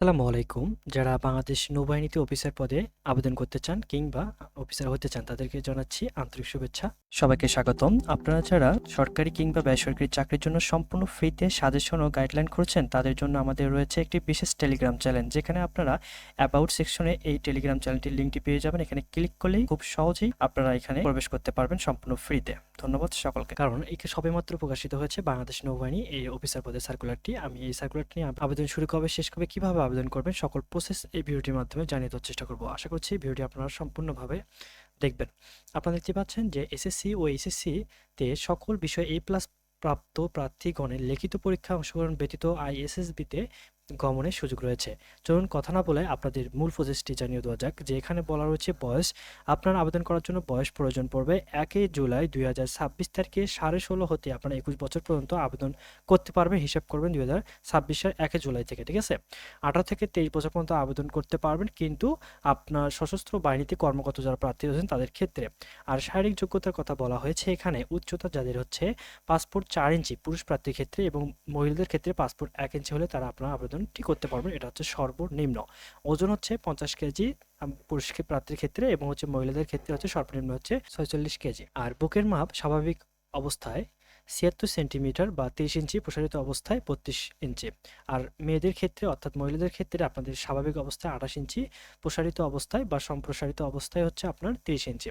আসসালামু আলাইকুম। যারা বাংলাদেশ নৌবাহিনীতে অফিসার পদে আবেদন করতে চান কিংবা অফিসার হতে চান, তাদেরকে জানাচ্ছি আন্তরিক শুভেচ্ছা। সবাইকে স্বাগতম। আপনারা যারা সরকারি কিংবা বেসরকারি চাকরির জন্য সম্পূর্ণ ফ্রিতে সাজেশন ও গাইডলাইন করছেন, তাদের জন্য আমাদের রয়েছে একটি বিশেষ টেলিগ্রাম চ্যানেল যেখানে আপনারা অ্যাবাউট সেকশনে এই টেলিগ্রাম চ্যানেলটির লিঙ্কটি পেয়ে যাবেন। এখানে ক্লিক করলেই খুব সহজেই আপনারা এখানে প্রবেশ করতে পারবেন সম্পূর্ণ ফ্রিতে। ধন্যবাদ সকলকে। কারণ একে সবেমাত্র প্রকাশিত হয়েছে বাংলাদেশ নৌবাহিনী, এই অফিসার পদে সার্কুলারটি আমি এই সার্কুলারটি নিয়ে আবেদন শুরু কবে, শেষ কবে, কীভাবে আবেদন করবেন, সকল প্রসেস এই ভিডিওটির মাধ্যমে জানিয়ে দেওয়ার চেষ্টা করব। আশা করছি এই ভিডিওটি আপনারা সম্পূর্ণভাবে দেখবেন। আপনারা দেখতে পাচ্ছেন যে এসএসসি ও এসএসসি তে সকল বিষয়ে এ প্লাস প্রাপ্ত প্রার্থীগণের লিখিত পরীক্ষা অংশগ্রহণ ব্যতীত আইএসএসবিতে গমনের সুযোগ রয়েছে। চলুন কথা না বলে আপনাদের মূল প্রসেসটি জানিয়ে দেওয়া যাক যে এখানে বলা রয়েছে বয়স। আপনার আবেদন করার জন্য বয়স প্রয়োজন পড়বে একই জুলাই দুই হাজার ছাব্বিশ তারিখে সাড়ে ষোলো হতে আপনারা একুশ বছর পর্যন্ত আবেদন করতে পারবেন হিসাব করবেন দুই হাজার ছাব্বিশের একই জুলাই থেকে, ঠিক আছে? আঠারো থেকে তেইশ বছর পর্যন্ত আবেদন করতে পারবেন কিন্তু আপনার সশস্ত্র বাহিনীতে কর্মরত যারা প্রার্থী রয়েছেন তাদের ক্ষেত্রে। আর শারীরিক যোগ্যতার কথা বলা হয়েছে এখানে, উচ্চতা যাদের হচ্ছে পাসপোর্ট চার ইঞ্চি, পুরুষ প্রার্থীর ক্ষেত্রে এবং মহিলাদের ক্ষেত্রে পাসপোর্ট এক ইঞ্চি হলে তারা আপনার আবেদনটি করতে পারবেন, এটা হচ্ছে সর্বনিম্ন। ওজন হচ্ছে পঞ্চাশ কেজি পুরুষ প্রার্থীর ক্ষেত্রে এবং হচ্ছে মহিলাদের ক্ষেত্রে হচ্ছে সর্বনিম্ন হচ্ছে ছয়চল্লিশ কেজি। আর বুকের মাপ স্বাভাবিক অবস্থায় ছিয়াত্তর সেন্টিমিটার বা তেইশ ইঞ্চি প্রসারিত অবস্থায় বত্রিশ ইঞ্চি। আর মেয়েদের ক্ষেত্রে অর্থাৎ মহিলাদের ক্ষেত্রে আপনাদের স্বাভাবিক অবস্থায় আঠাশ ইঞ্চি প্রসারিত অবস্থায় বা সম্প্রসারিত অবস্থায় হচ্ছে আপনার তিরিশ ইঞ্চি।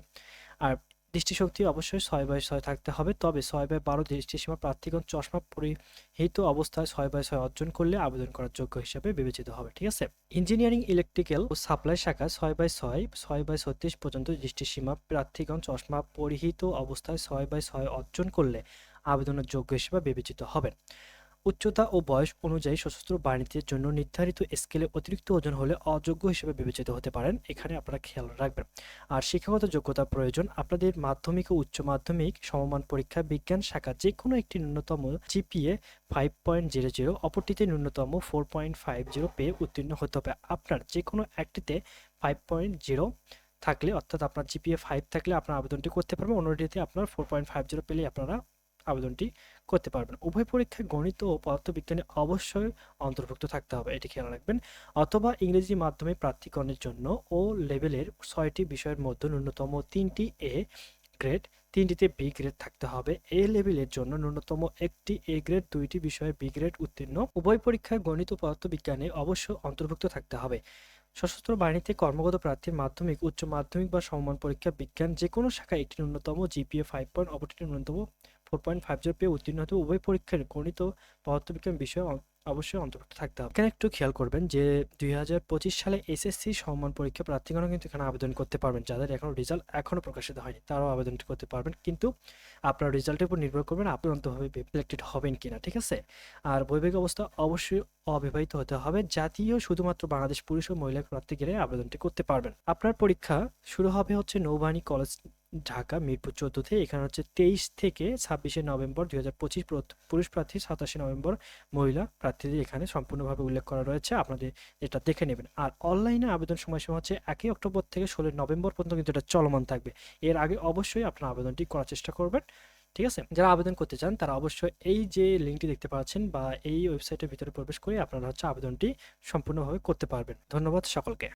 আর দৃষ্টিশক্তি অবশ্যই ছয় বাই ছয় থাকতে হবে। তবে ছয় বাই বারো দৃষ্টিসীমা প্রার্থীগণ চশমা পরিহিত অবস্থায় ছয় বাই ছয় অর্জন করলে আবেদন করার যোগ্য হিসেবে বিবেচিত হবে, ঠিক আছে? ইঞ্জিনিয়ারিং, ইলেকট্রিক্যাল ও সাপ্লাই শাখা ছয় বাই ছয় ছয় বাই ছত্রিশ পর্যন্ত দৃষ্টিসীমা প্রার্থীগণ চশমা পরিহিত অবস্থায় ছয় বাই ছয় অর্জন করলে আবেদনের যোগ্য হিসেবে বিবেচিত হবেন। উচ্চতা ও বয়স অনুযায়ী সশস্ত্র বাহিনীর জন্য নির্ধারিত স্কেলে অতিরিক্ত ওজন হলে অযোগ্য হিসেবে বিবেচিত হতে পারেন। এখানে আপনারা খেয়াল রাখবেন। আর শিক্ষাগত যোগ্যতা প্রয়োজন। আপনাদের মাধ্যমিক ও উচ্চ মাধ্যমিক সমমান পরীক্ষা বিজ্ঞান শাখা যে কোনো একটি ন্যূনতম GPA five point zero zero অপরটিতে ন্যূনতম ফোর পয়েন্ট ফাইভ জিরো পেয়ে উত্তীর্ণ হতে হবে। আপনার যে কোনো একটিতে ফাইভ পয়েন্ট জিরো থাকলে, অর্থাৎ আপনার জিপিএ ফাইভ থাকলে আপনার আবেদনটি করতে পারবেন। অন্যটিতে আপনার ফোর পয়েন্ট ফাইভ জিরো পেলে আপনারা আবেদনটি করতে পারবেন। উভয় পরীক্ষায় গণিত ও পদার্থবিজ্ঞানে অবশ্যই অন্তর্ভুক্ত থাকতে হবে, এটি খেয়াল রাখবেন। অথবা ইংরেজি মাধ্যমে প্রার্থীগণের জন্য ও লেভেলের ছয়টি বিষয়ের মধ্যে ন্যূনতম তিনটি এ গ্রেড, তিনটিতে বি গ্রেড থাকতে হবে। এ লেভেলের জন্য ন্যূনতম একটি এ গ্রেড, দুইটি বিষয়ে বি গ্রেড উত্তীর্ণ। উভয় পরীক্ষায় গণিত ও পদার্থবিজ্ঞানে অবশ্যই অন্তর্ভুক্ত থাকতে হবে। সশস্ত্র বাহিনীতে কর্মগত প্রার্থীর মাধ্যমিক, উচ্চ মাধ্যমিক বা সমমান পরীক্ষা, বিজ্ঞান যে কোনো শাখায় একটি ন্যূনতম জিপিএ ফাইভ পয়েন্ট অপরটি ন্যূনতম ফোর পয়েন্ট ফাইভ জিরো পেয়ে উত্তীর্ণ হতে উভয় পরীক্ষার গণিত পদার্থবিজ্ঞান বিষয়ে অবশ্যই অন্তর্ভুক্ত থাকতে হবে। এখানে একটু খেয়াল করবেন যে, দুই হাজার পঁচিশ সালে এসএসসি সমমান পরীক্ষা প্রার্থীগণও কিন্তু এখানে আবেদন করতে পারবেন। যাদের এখনও রেজাল্ট এখনও প্রকাশিত হয়নি, তারাও আবেদনটি করতে পারবেন। কিন্তু আপনার রেজাল্টের উপর নির্ভর করবেন আপনি অন্তভাবে সিলেক্টেড হবেন কিনা, ঠিক আছে? আর বৈবাহিক অবস্থা অবশ্যই অবিবাহিত হতে হবে। জাতীয় শুধুমাত্র বাংলাদেশ পুরুষ ও মহিলা প্রার্থী গেলে আবেদনটি করতে পারবেন। আপনার পরীক্ষা শুরু হবে হচ্ছে নৌবাহিনী কলেজ ঢাকা, মিরপুর চোদ্দতে এখানে হচ্ছে তেইশ থেকে ছাব্বিশে নভেম্বর দুই হাজার পঁচিশ পুরুষ প্রার্থী, সাতাশে নভেম্বর মহিলা প্রার্থীদের এখানে সম্পূর্ণভাবে উল্লেখ করা রয়েছে, আপনাদের এটা দেখে নেবেন। আর অনলাইনে আবেদন সময়সীমা হচ্ছে একই অক্টোবর থেকে ষোলোই নভেম্বর পর্যন্ত কিন্তু এটা চলমান থাকবে। এর আগে অবশ্যই আপনার আবেদনটি করার চেষ্টা করবেন, ঠিক আছে? যারা আবেদন করতে চান, তারা অবশ্যই এই যে লিঙ্কটি দেখতে পাচ্ছেন বা এই ওয়েবসাইটের ভিতরে প্রবেশ করে আপনারা হচ্ছে আবেদনটি সম্পূর্ণভাবে করতে পারবেন। ধন্যবাদ সকলকে।